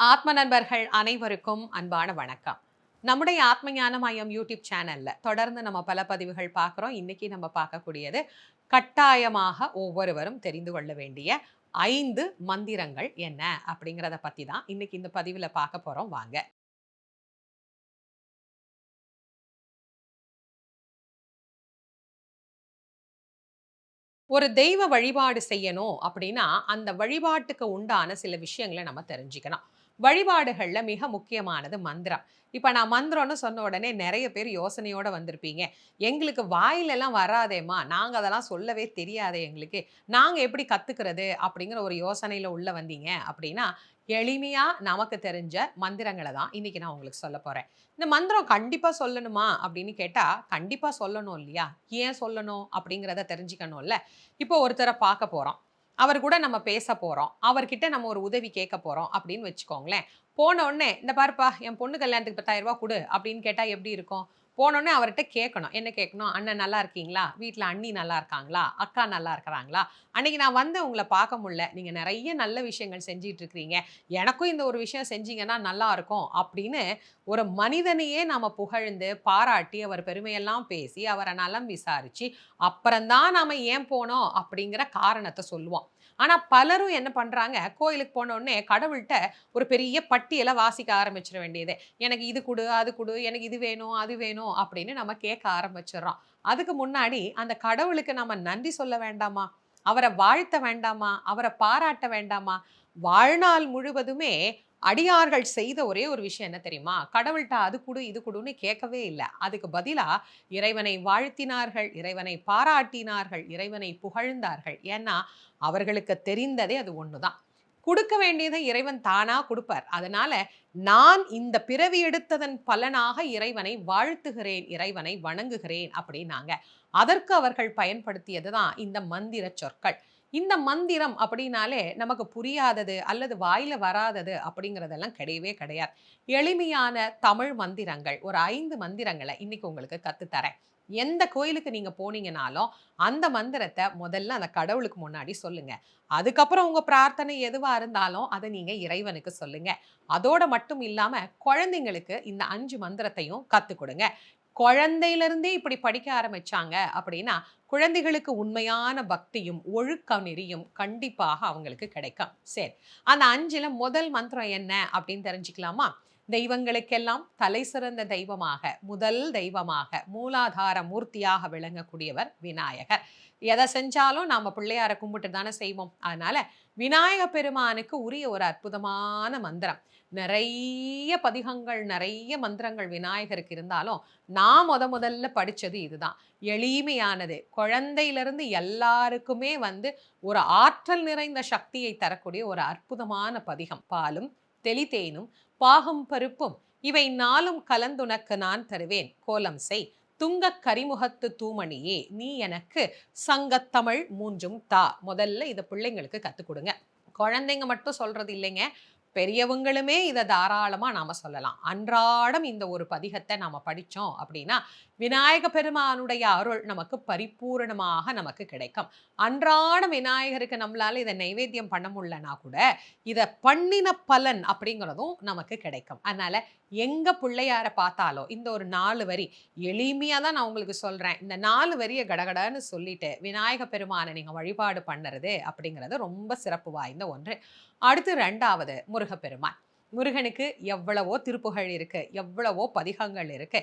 ஆத்ம நண்பர்கள் அனைவருக்கும் அன்பான வணக்கம். நம்முடைய ஆத்ம ஞான மையம் யூடியூப் சேனல்ல தொடர்ந்து நம்ம பல பதிவுகள் பார்க்குறோம். இன்னைக்கு நம்ம பார்க்கக்கூடியது கட்டாயமாக ஒவ்வொருவரும் தெரிந்து கொள்ள வேண்டிய ஐந்து மந்திரங்கள் என்ன அப்படிங்கிறத பத்தி தான் இன்னைக்கு இந்த பதிவுல பார்க்க போறோம். வாங்க. ஒரு தெய்வ வழிபாடு செய்யணும் அப்படின்னா அந்த வழிபாட்டுக்கு உண்டான சில விஷயங்களை நம்ம தெரிஞ்சுக்கணும். வழிபாடுகளில் மிக முக்கியமானது மந்திரம். இப்போ நான் மந்திரம்னு சொன்ன உடனே நிறைய பேர் யோசனையோடு வந்திருப்பீங்க. எங்களுக்கு வாயிலெல்லாம் வராதேம்மா நாங்கள் அதெல்லாம் சொல்லவே தெரியாதே எங்களுக்கு. நாங்கள் எப்படி கற்றுக்கிறது அப்படிங்கிற ஒரு யோசனையில் உள்ளே வந்தீங்க அப்படின்னா எளிமையாக நமக்கு தெரிஞ்ச மந்திரங்களை தான் இன்னைக்கு நான் உங்களுக்கு சொல்ல போகிறேன் இந்த மந்திரம் கண்டிப்பாக சொல்லணுமா அப்படின்னு கேட்டால் கண்டிப்பாக சொல்லணும் இல்லையா? ஏன் சொல்லணும் அப்படிங்கிறத தெரிஞ்சுக்கணும்ல? இப்போ ஒருத்தரை பார்க்க போகிறோம் அவர் கூட நம்ம பேச போறோம். அவர்கிட்ட நம்ம ஒரு உதவி கேட்க போறோம் அப்படின்னு வச்சுக்கோங்களேன். போன உடனே இந்த பாருப்பா என் பொண்ணு கல்யாணத்துக்கு பத்தாயிரம் ரூபாய் கொடு அப்படின்னு கேட்டா எப்படி இருக்கும்? போனோடனே அவர்கிட்ட கேட்கணும். என்ன கேட்கணும்? அண்ணன் நல்லா இருக்கீங்களா? வீட்டில் அண்ணி நல்லா இருக்காங்களா? அக்கா நல்லா இருக்கிறாங்களா? அன்னைக்கு நான் வந்து உங்களை பார்க்க முடியல. நீங்கள் நிறைய நல்ல விஷயங்கள் செஞ்சிட்டு இருக்கிறீங்க. எனக்கும் இந்த ஒரு விஷயம் செஞ்சீங்கன்னா நல்லா இருக்கும் அப்படின்னு ஒரு மனிதனையே நாம் புகழ்ந்து பாராட்டி அவர் பெருமையெல்லாம் பேசி அவரை நலம் விசாரித்து அப்புறம்தான் நாம் ஏன் போனோம்? அப்படிங்கிற காரணத்தை சொல்லுவோம் ஆனால் பலரும் என்ன பண்ணுறாங்க கோயிலுக்கு போனோடனே கடவுள்கிட்ட ஒரு பெரிய பட்டியலை வாசிக்க ஆரம்பிச்சிட வேண்டியது. எனக்கு இது கொடு அது கொடு எனக்கு இது வேணும் அது வேணும் அப்படின்னு நம்ம கேட்க ஆரம்பிச்சிடுறோம். அதுக்கு முன்னாடி அந்த கடவுளுக்கு நம்ம நன்றி சொல்ல வேண்டாமா? அவரை வாழ்த்த வேண்டாமா? அவரை பாராட்ட வேண்டாமா? வாழ்நாள் முழுவதுமே அடியார்கள் செய்த ஒரே ஒரு விஷயம் என்ன தெரியுமா? கடவுள்கிட்ட அது கொடு இது கொடுன்னு கேட்கவே இல்லை. அதுக்கு பதிலாக இறைவனை வாழ்த்தினார்கள் இறைவனை பாராட்டினார்கள் இறைவனை புகழ்ந்தார்கள். ஏன்னா அவர்களுக்கு தெரிந்ததே அது ஒண்ணுதான். கொடுக்க வேண்டியதை இறைவன் தானா கொடுப்பார். அதனால நான் இந்த பிறவி எடுத்ததன் பலனாக இறைவனை வாழ்த்துகிறேன் இறைவனை வணங்குகிறேன் அப்படின்னாங்க. அதற்கு அவர்கள் பயன்படுத்தியது தான் இந்த மந்திர சொற்கள். இந்த மந்திரம் அப்படின்னாலே நமக்கு புரியாதது அல்லது வாயில வராதது அப்படிங்கிறதெல்லாம் கிடையவே கிடையாது. எளிமையான தமிழ் மந்திரங்கள் ஒரு ஐந்து மந்திரங்களை இன்னைக்கு உங்களுக்கு கற்றுத்தரேன் எந்த கோயிலுக்கு நீங்கள் போனீங்கனாலும் அந்த மந்திரத்தை முதல்ல அந்த கடவுளுக்கு முன்னாடி சொல்லுங்க. அதுக்கப்புறம் உங்கள் பிரார்த்தனை எதுவாக இருந்தாலும் அதை நீங்கள் இறைவனுக்கு சொல்லுங்க. அதோட மட்டும் இல்லாமல் குழந்தைங்களுக்கு இந்த அஞ்சு மந்திரத்தையும் கற்றுக் கொடுங்க. குழந்தையிலிருந்தே இப்படி படிக்க ஆரம்பிச்சாங்க அப்படின்னா குழந்தைகளுக்கு உண்மையான பக்தியும் ஒழுக்க நெறியும் கண்டிப்பாக அவங்களுக்கு கிடைக்கும். சரி. அந்த அஞ்சில் முதல் மந்திரம் என்ன அப்படின்னு தெரிஞ்சுக்கலாமா? தெய்வங்களுக்கெல்லாம் தலை சிறந்த தெய்வமாக முதல் தெய்வமாக மூலாதார மூர்த்தியாக விளங்கக்கூடியவர் விநாயகர். எதை செஞ்சாலும் நாம் பிள்ளையார கும்பிட்டு தானே செய்வோம். அதனால விநாயக பெருமானுக்கு உரிய ஒரு அற்புதமான மந்திரம். நிறைய பதிகங்கள் நிறைய மந்திரங்கள் விநாயகருக்கு இருந்தாலும் நான் முத முதல்ல படிச்சது இதுதான். எளிமையானது. குழந்தையிலிருந்து எல்லாருக்குமே வந்து ஒரு ஆற்றல் நிறைந்த சக்தியை தரக்கூடிய ஒரு அற்புதமான பதிகம். பாலும் தெளித்தேனும் பாகும் பருப்பும் இவை நாளும் கலந்துனக்கு நான் தருவேன். கோலம் செய். துங்கக் கரிமுகத்து தூமணியே நீ எனக்கு சங்கத்தமிழ் மூன்றும் தா. முதல்ல இதை பிள்ளைங்களுக்கு கற்றுக் கொடுங்க. குழந்தைங்க மட்டும் சொல்றது இல்லைங்க. பெரியவங்களுமே இதை தாராளமாக நாம் சொல்லலாம். அன்றாடம் இந்த ஒரு பதிகத்தை நாம் படித்தோம் அப்படின்னா விநாயக பெருமானுடைய அருள் நமக்கு பரிபூரணமாக நமக்கு கிடைக்கும். அன்றாடம் விநாயகருக்கு நம்மளால இதை நைவேத்தியம் பண்ண முடியலனா கூட இதை பண்ணின பலன் அப்படிங்கிறதும் நமக்கு கிடைக்கும். அதனால் எங்கள் பிள்ளையாரை பார்த்தாலோ இந்த ஒரு நாலு வரி எளிமையாக தான் நான் உங்களுக்கு சொல்கிறேன் இந்த நாலு வரியை கடகடன்னு சொல்லிட்டு விநாயக பெருமானை நீங்கள் வழிபாடு பண்ணுறது அப்படிங்கிறது ரொம்ப சிறப்பு வாய்ந்த ஒன்று. அடுத்து ரெண்டாவது முருகப்பெருமான். முருகனுக்கு எவ்வளவோ திருப்புகள் இருக்கு எவ்வளவோ பதிகங்கள் இருக்கு.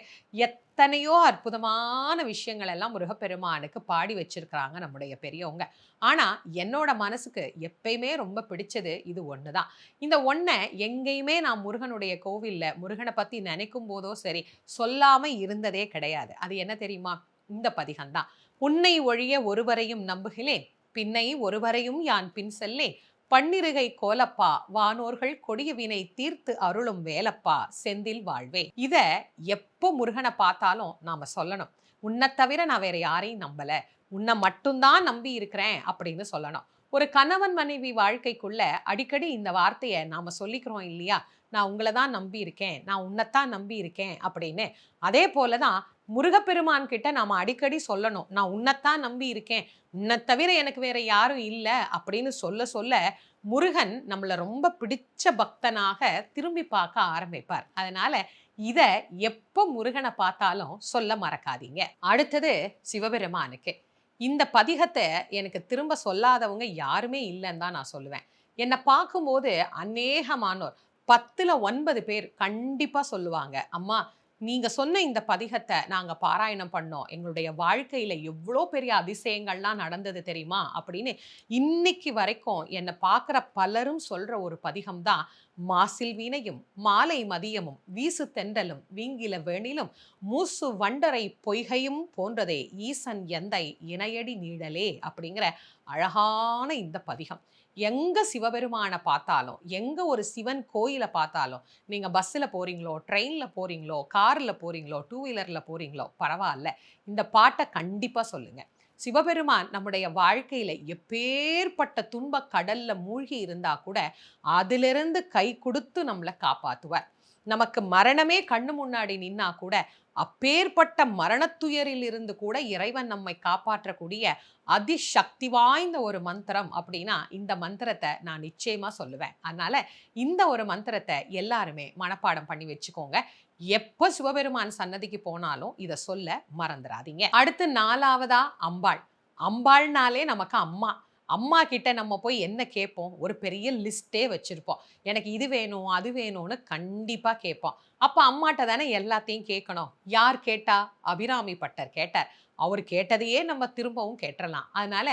எத்தனையோ அற்புதமான விஷயங்கள் எல்லாம் முருகப்பெருமானுக்கு பாடி வச்சிருக்கிறாங்க நம்முடைய பெரியவங்க. ஆனா என்னோட மனசுக்கு எப்பயுமே ரொம்ப பிடிச்சது இது ஒண்ணுதான். இந்த ஒன்றை எங்கேயுமே நான் முருகனுடைய கோவில்ல முருகனை பத்தி நினைக்கும் போதோ சரி சொல்லாம இருந்ததே கிடையாது. அது என்ன தெரியுமா? இந்த பதிகம்தான். உன்னை ஒழிய ஒருவரையும் நம்புகிறேன் பின்னை ஒருவரையும் யான் பின் செல்லேன் பன்னிருகை கோலப்பா வானோர்கள் கொடிய வினை தீர்த்து அருளும் வேலப்பா செந்தில் வாழ்வே. இத எப்போ முருகனை பார்த்தாலும் நாம சொல்லணும். உன்னை தவிர நான் வேற யாரையும் நம்பல. உன்னை மட்டும்தான் நம்பி இருக்கிறேன் அப்படின்னு சொல்லணும். ஒரு கணவன் மனைவி வாழ்க்கைக்குள்ள அடிக்கடி இந்த வார்த்தையை நாம் சொல்லிக்கிறோம் இல்லையா? நான் உங்களை தான் நம்பி இருக்கேன். நான் உன்னைத்தான் நம்பி இருக்கேன் அப்படின்னு. அதே போலதான் முருகப்பெருமான் கிட்ட நாம் அடிக்கடி சொல்லணும். நான் உன்னைத்தான் நம்பி இருக்கேன். உன்னை தவிர எனக்கு வேற யாரும் இல்லை அப்படின்னு சொல்ல சொல்ல முருகன் நம்மளை ரொம்ப பிடிச்ச பக்தனாக திரும்பி பார்க்க ஆரம்பிப்பார். அதனால இதை எப்போ முருகனை பார்த்தாலும் சொல்ல மறக்காதீங்க. அடுத்தது சிவபெருமானுக்கு. இந்த பதிகத்தை எனக்கு திரும்ப சொல்லாதவங்க யாருமே இல்லைன்னு தான் நான் சொல்லுவேன். என்னை பார்க்கும்போது அநேகமானோர் பத்துல ஒன்பது பேர் கண்டிப்பா சொல்லுவாங்க அம்மா நீங்க சொன்ன இந்த பதிகத்தை நாங்க பாராயணம் பண்ணோம். எங்களுடைய வாழ்க்கையில எவ்வளோ பெரிய அதிசயங்கள்லாம் நடந்தது தெரியுமா? அப்படின்னு இன்னைக்கு வரைக்கும் என்னை பார்க்குற பலரும் சொல்ற ஒரு பதிகம் தான் மாசில் வீணையும் மாலை மதியமும் வீசு தென்றலும் வீங்கில வேணிலும் மூசு வண்டரை பொய்கையும் போன்றதே ஈசன் எந்தை இணையடி நீழலே அப்படிங்கிற அழகான இந்த பதிகம். எங்கே சிவபெருமானை பார்த்தாலும் எங்கே ஒரு சிவன் கோயிலை பார்த்தாலும் நீங்கள் பஸ்ஸில் போகிறீங்களோ ட்ரெயினில் போகிறீங்களோ காரில் போகிறீங்களோ டூ வீலரில் போகிறீங்களோ பரவாயில்ல. இந்த பாட்டை கண்டிப்பாக சொல்லுங்கள் சிவபெருமான் நம்முடைய வாழ்க்கையில் எப்பேற்பட்ட துன்ப கடல்ல மூழ்கி இருந்தால் கூட அதிலிருந்து கை கொடுத்து நம்மளை காப்பாற்றுவார் நமக்கு மரணமே கண்ணு முன்னாடி நின்னா கூட அப்பேற்பட்ட மரணத்துயரில் இருந்து கூட இறைவன் நம்மை காப்பாற்றக்கூடிய அதிசக்தி வாய்ந்த ஒரு மந்திரம் அப்படின்னா இந்த மந்திரத்தை நான் நிச்சயமா சொல்லுவேன். அதனால இந்த ஒரு மந்திரத்தை எல்லாருமே மனப்பாடம் பண்ணி வச்சுக்கோங்க. எப்போ சிவபெருமான் சன்னதிக்கு போனாலும் இதை சொல்ல மறந்துடாதீங்க அடுத்து நாலாவதா அம்பாள். அம்பாள்னாலே நமக்கு அம்மா. அம்மா கிட்ட நம்ம போய் என்ன கேட்போம்? ஒரு பெரிய லிஸ்ட்டே வச்சுருப்போம். எனக்கு இது வேணும் அது வேணும்னு கண்டிப்பாக கேட்போம். அப்போ அம்மாட்ட தானே எல்லாத்தையும் கேட்கணும். யார் கேட்டா? அபிராமி பட்டர் கேட்டார். அவர் கேட்டதையே நம்ம திரும்பவும் கேட்டலாம் அதனால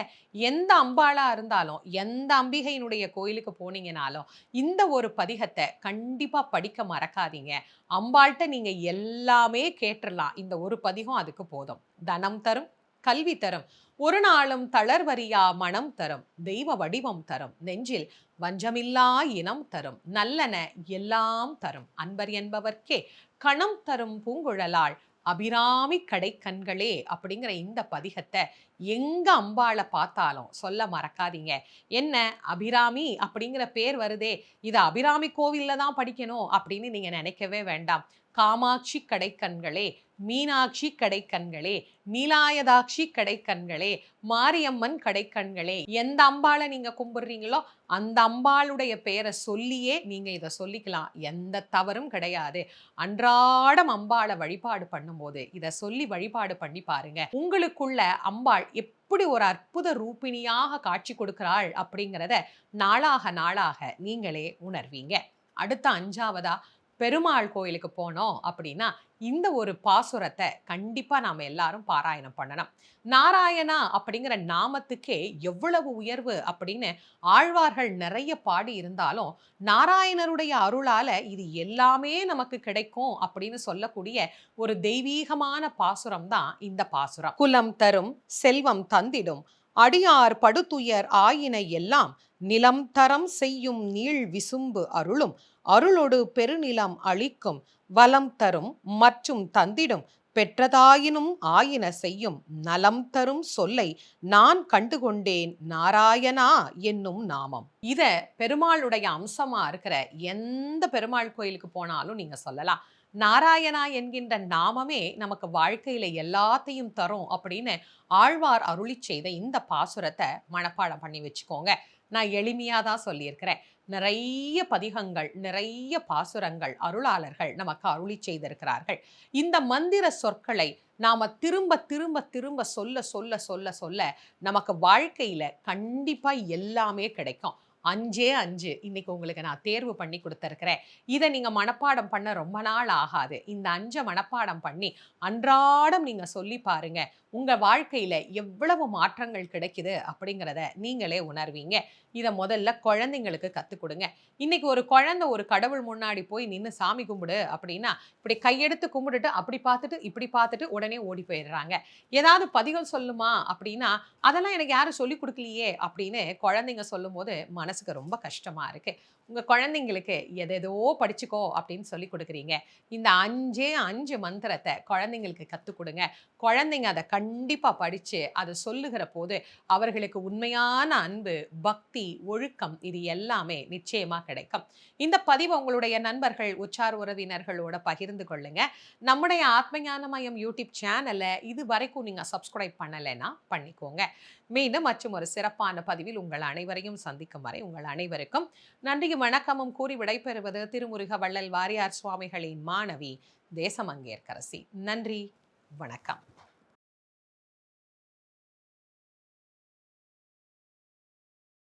எந்த அம்பாளாக இருந்தாலும் எந்த அம்பிகையினுடைய கோயிலுக்கு போனீங்கனாலும் இந்த ஒரு பதிகத்தை கண்டிப்பாக படிக்க மறக்காதீங்க. அம்பாள்கிட்ட நீங்கள் எல்லாமே கேட்டுடலாம் இந்த ஒரு பதிகம் அதுக்கு போதும். தனம் தரும் கல்வி தரும். ஒரு நாளும் தளர்வரியா மனம் தரும் தெய்வ வடிவம் தரும் நெஞ்சில் வஞ்சமில்லா இனம் தரும் நல்லன எல்லாம் தரும். அன்பர் என்பவர்க்கே கணம் தரும் பூங்குழலாள் அபிராமி கடை கண்களே அப்படிங்கிற இந்த பதிகத்தை எங்க அம்பாளை பார்த்தாலும் சொல்ல மறக்காதீங்க. என்ன அபிராமி அப்படிங்கிற பேர் வருதே இது அபிராமி கோவில்ல தான் படிக்கணும் அப்படின்னு நீங்க நினைக்கவே வேண்டாம். காமாட்சி கடைக்கண்களே மீனாட்சி கடைக்கண்களே நீலாயதாட்சி கடைக்கண்களே மாரியம்மன் கடைக்கண்களே எந்த அம்பாளை நீங்க கும்பிடுறீங்களோ அந்த அம்பாளுடைய பெயரை சொல்லியே நீங்க இதை சொல்லிக்கலாம். எந்த தவறும் கிடையாது. அன்றாடம் அம்பாளை வழிபாடு பண்ணும்போது இதை சொல்லி வழிபாடு பண்ணி பாருங்க. உங்களுக்குள்ள அம்பாள் எப்படி ஒரு அற்புத ரூபிணியாக காட்சி கொடுக்கிறாள் அப்படிங்கிறத நாளாக நாளாக நீங்களே உணர்வீங்க. அடுத்த அஞ்சாவதா பெருமாள் கோயிலுக்கு போனோம் அப்படின்னா இந்த ஒரு பாசுரத்தை கண்டிப்பா நாம எல்லாரும் பாராயணம் பண்ணணும். நாராயணா அப்படிங்கிற நாமத்துக்கே எவ்வளவு உயர்வு அப்படின்னு ஆழ்வார்கள் நிறைய பாடி இருந்தாலும் நாராயணருடைய அருளால இது எல்லாமே நமக்கு கிடைக்கும் அப்படின்னு சொல்லக்கூடிய ஒரு தெய்வீகமான பாசுரம் தான் இந்த பாசுரம். குலம் தரும் செல்வம் தந்திடும் அடியார் படுத்துயர் ஆயின எல்லாம் நிலம் தரம் செய்யும் நீள் விசும்பு அருளும் அருளொடு பெருநிலம் அளிக்கும் வலம் தரும் மற்றும் தந்திடும் பெற்றதாயினும் ஆயின செய்யும் நலம் தரும் சொல்லை நான் கண்டுகொண்டேன் நாராயணா என்னும் நாமம். இத பெருமாளுடைய அம்சமா இருக்கிற எந்த பெருமாள் கோயிலுக்கு போனாலும் நீங்க சொல்லலாம். நாராயணா என்கின்ற நாமமே நமக்கு வாழ்க்கையில எல்லாத்தையும் தரும் அப்படின்னு ஆழ்வார் அருளி செய்த இந்த பாசுரத்தை மனப்பாடம் பண்ணி வச்சுக்கோங்க. நான் எளிமையாக தான் சொல்லியிருக்கிறேன். நிறைய பதிகங்கள் நிறைய பாசுரங்கள் அருளாளர்கள் நமக்கு அருளி செய்திருக்கிறார்கள். இந்த மந்திர சொற்களை நாம திரும்ப திரும்ப திரும்ப சொல்ல சொல்ல சொல்ல சொல்ல நமக்கு வாழ்க்கையில் கண்டிப்பாக எல்லாமே கிடைக்கும். அஞ்சே அஞ்சு இன்னைக்கு உங்களுக்கு நான் தேர்வு பண்ணி கொடுத்துருக்கிறேன். இதை நீங்கள் மனப்பாடம் பண்ண ரொம்ப நாள் ஆகாது. இந்த அஞ்சை மனப்பாடம் பண்ணி அன்றாடம் நீங்கள் சொல்லி பாருங்கள் உங்கள் வாழ்க்கையில் எவ்வளவு மாற்றங்கள் கிடைக்குது அப்படிங்கிறத நீங்களே உணர்வீங்க. இதை முதல்ல குழந்தைங்களுக்கு கற்றுக் கொடுங்க. இன்னைக்கு ஒரு குழந்தை ஒரு கடவுள் முன்னாடி போய் நின்று சாமி கும்பிடு அப்படின்னா இப்படி கையெடுத்து கும்பிட்டுட்டு அப்படி பார்த்துட்டு இப்படி பார்த்துட்டு உடனே ஓடி போயிடுறாங்க. ஏதாவது பதிகள் சொல்லுமா அப்படின்னா அதெல்லாம் எனக்கு யாரும் சொல்லி கொடுக்கலையே அப்படின்னு குழந்தைங்க சொல்லும்போது மனசுக்கு ரொம்ப கஷ்டமா இருக்கு. உங்க குழந்தைங்களுக்கு எதேதோ படிச்சுக்கோ அப்படின்னு சொல்லி கொடுக்குறீங்க. இந்த அஞ்சே அஞ்சு மந்திரத்தை குழந்தைங்களுக்கு கற்றுக் கொடுங்க. குழந்தைங்க அதை கண்டிப்பாக படித்து அதை சொல்லுகிற போது அவர்களுக்கு உண்மையான அன்பு பக்தி ஒழுக்கம் இது எல்லாமே நிச்சயமாக கிடைக்கும். இந்த பதிவு உங்களுடைய நண்பர்கள் உச்சார் உறவினர்களோட பகிர்ந்து கொள்ளுங்க. நம்முடைய ஆத்மஞான மயம் யூடியூப் சேனலை இது வரைக்கும் நீங்கள் சப்ஸ்கிரைப் பண்ணலைன்னா பண்ணிக்கோங்க. மீண்டும் மற்றும் ஒரு சிறப்பான பதிவில் உங்கள் அனைவரையும் சந்திக்கும் வரை உங்கள் அனைவருக்கும் நன்றியும் வணக்கமும் கூறி விடைபெறுவது திருமுருக வள்ளல் வாரியார் சுவாமிகளின் மாணவி தேசமங்கேற்கரசி. நன்றி வணக்கம்.